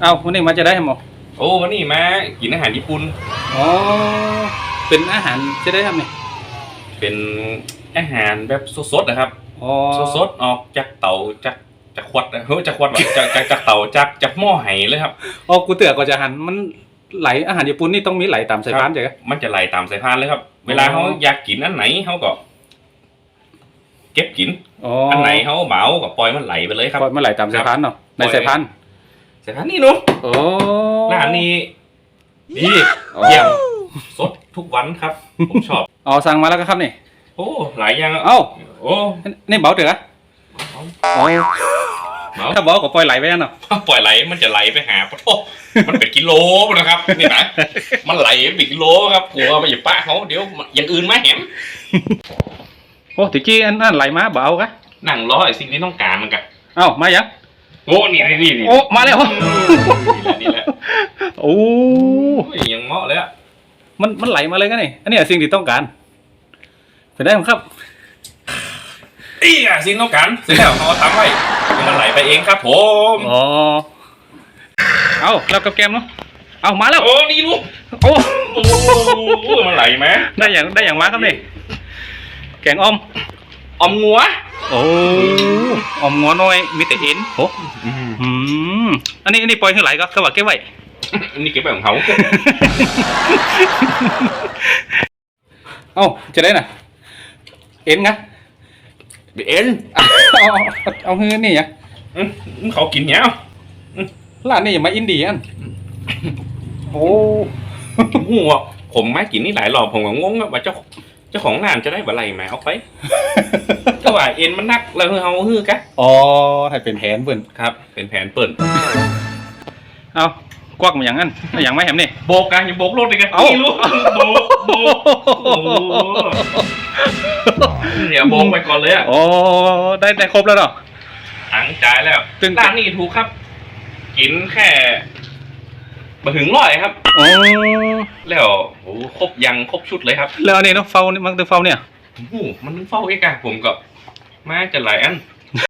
เอาวันนี้มาจะได้ไหมหมอโอ้วันนี้มากินอาหารญี่ปุ่นอ๋อเป็นอาหารจะได้ทำเนี่ยเป็นอาหารแบบสดๆนะครับอ๋อสดๆออกจากเตาจากจากขวดเฮ้ยจากขวดวะจากจากจากเตาจากจากหม้อไหเลยครับอ๋อกูเตือก่อนจะหันมันไหลอาหารญี่ปุ่นนี่ต้องมีไหลตามสายพานใช่ไหมมันจะไหลตามสายพานเลยครับ เวลาเขาอยากกินอันไหนเขาก็ เก็บกินอ๋ออันไหนเขาเบาก็ปล่อยมันไหลไปเลยครับปล่อยมันไหลตามสายพานเนาะในสายพาน สายพานนี่เนาะโอ้ร้านนี้ดีอ๋อเยี่ยมสดทุกวันครับ ผมชอบ อ๋อสั่งมาแล้วก็ครับนี่ โอ้ หลายอย่างเอ้าโอ้นี่เบาเตืออ๋อเบาถ้าเบาก็ปล่อยไหลไปนั่นเนาะปล่อยไหลมันจะไหลไปหาปะโทมันเป็นกิโลนะครับนี่นะมันไหลเป็นกิโลครับกลัวไปอย่าปะเขาเดี๋ยวมันอย่างอื่นมาแหมโอ้ตะกี้อันนั้นไหลมาเบเอากะนั่งรอไอ้สิ่งที่ต้องการมันกันเอ้ามายัง โอ้นี่นี่นี่โอ้มาแล้วนี่แหละโอ้โอ้ยยังเหมาะเลยอะมันมันไหลมาเลยกันนี่อันนี้สิ่งที่ต้องการเป็นได้ไหมครับอีอะสิ่งต้องการเสร็จแล้วเขาทำไว้เดี๋ยวมันไหลไปเองครับผมอ๋อ เอาแล้วกับแกมเนาะเอามาแล้วโอ้นี่ลูกโอ้โอ้โหมันไหลไหมได้อย่างได้อย่างมาครับนี่แกงออม อมงัว โอ้ออมงัวน้อยมีแต่เอ็นโอ้อืมอันนี้อันนี้ปล่อยให้ไหลก็ก็ว่าเก็บไว้ อันนี้เก็บไว้ของเขาเอ้าจะได้น่ะ เอ็นไงเอ็นเอาเอาเอาเอาเฮือนี่อะอืมเขากินเนี้ยร้านนี้อย่ามาอินเดียอันโอ้หัวผมมากินนี่หลายรอบผมก็งงอะว่าเจ้าเจ้าของร้านจะได้อะไรมาเอาไป ก็ว่าเอ็นมันนักแล้วเอาฮือกะอ๋อให้เป็นแผนเพิ่นครับ เป็นแผนเปิดเอากวักมาอย่างนั้นเอาอย่างไม่แหมนี่ โบกกันอย่าโบกรถเลยกันเอ้า นี่ลูกโบกโบกโอ้โหเดี๋ยวโบกไปก่อนเลยอะโอ้ได้ได้ครบแล้วเนาะ ถังจ่ายแล้วซึ่งร้านนี้ถูกครับ กินแค่มาถึงร้อยครับ โอ้แล้วโอ้โหครบยังครบชุดเลยครับแล้วอันนี้เนาะเฝ้านี่มันคือเฝ้าเนี่ย โอ้โหมันนึงเฝ้าเอกอะผมก็ มาจะหลายอัน